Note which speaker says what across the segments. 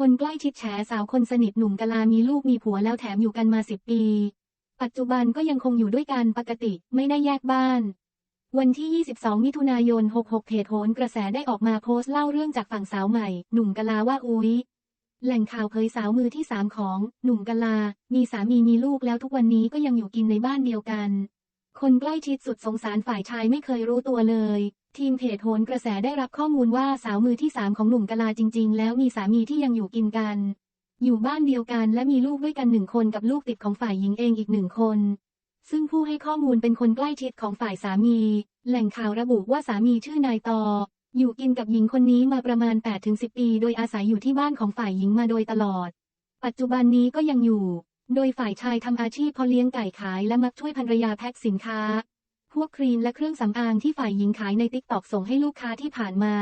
Speaker 1: คนใกล้ชิดแฉสาวคนสนิทหนุ่มกะลามีลูกมีผัวแล้วแถมอยู่กันมาสิบปี ปัจจุบันก็ยังคงอยู่ด้วยกันปกติไม่ได้แยกบ้าน วันที่ 22 มิถุนายน 66 เพจโหนกระแสได้ออกมาโพสต์เล่าเรื่องจากฝั่งสาวใหม่ หนุ่มกะลาว่าอุ๊ยแหล่งข่าวเผยสาวมือที่สามของ หนุ่มกะลา มีสามีมีลูกแล้วทุกวันนี้ก็ยังอยู่กินในบ้านเดียวกัน คนใกล้ชิดสุดสงสารฝ่ายชายไม่เคยรู้ตัวเลย ทีมเพจโหนกระแสได้รับข้อมูลว่าสาวมือที่สามของหนุ่มกะลาจริง ๆ แล้วมีสามีที่ยังอยู่กินกัน อยู่บ้านเดียวกันและมีลูกด้วยกันหนึ่งคนกับลูกติดของฝ่ายหญิงเองอีกหนึ่งคน ซึ่งผู้ให้ข้อมูลเป็นคนใกล้ชิดของฝ่ายสามี แหล่งข่าวระบุว่าสามีชื่อนายตอ อยู่กินกับหญิงคนนี้มาประมาณ 8-10 ปี โดยอาศัยอยู่ที่บ้านของฝ่ายหญิงมาโดยตลอด ปัจจุบันนี้ก็ยังอยู่ โดยฝ่ายชายทำอาชีพพาะเลี้ยงไก่ขายและมักช่วยภรรยาแพ็คสินค้า พวกครีมและเครื่องสำอางที่ฝ่ายหญิงขายในติ๊กตอกส่งให้ลูกค้าที่ผ่านมา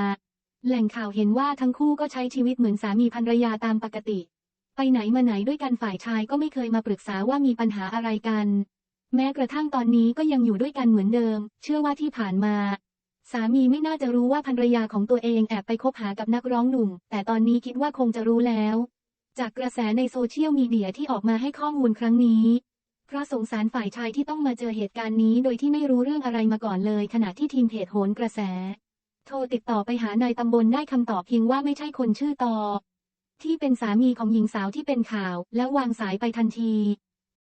Speaker 1: แหล่งข่าวเห็นว่าทั้งคู่ก็ใช้ชีวิตเหมือนสามีภรรยาตามปกติ ไปไหนมาไหนด้วยกันฝ่ายชายก็ไม่เคยมาปรึกษาว่ามีปัญหาอะไรกัน แม้กระทั่งตอนนี้ก็ยังอยู่ด้วยกันเหมือนเดิม เชื่อว่าที่ผ่านมา สามีไม่น่าจะรู้ว่าภรรยาของตัวเองแอบไปคบหากับนักร้องหนุ่ม แต่ตอนนี้คิดว่าคงจะรู้แล้ว จากกระแสในโซเชียลมีเดียที่ออกมาให้ข้อมูลครั้งนี้ เพราะสงสารฝ่ายชายที่ต้องมาเจอเหตุการณ์นี้โดยที่ไม่รู้เรื่องอะไรมาก่อนเลย ขณะที่ทีมเพจโหนกระแส โทรติดต่อไปหานายตำบลได้คำตอบเพียงว่าไม่ใช่คนชื่อตอที่เป็นสามีของหญิงสาวที่เป็นข่าว แล้ววางสายไปทันที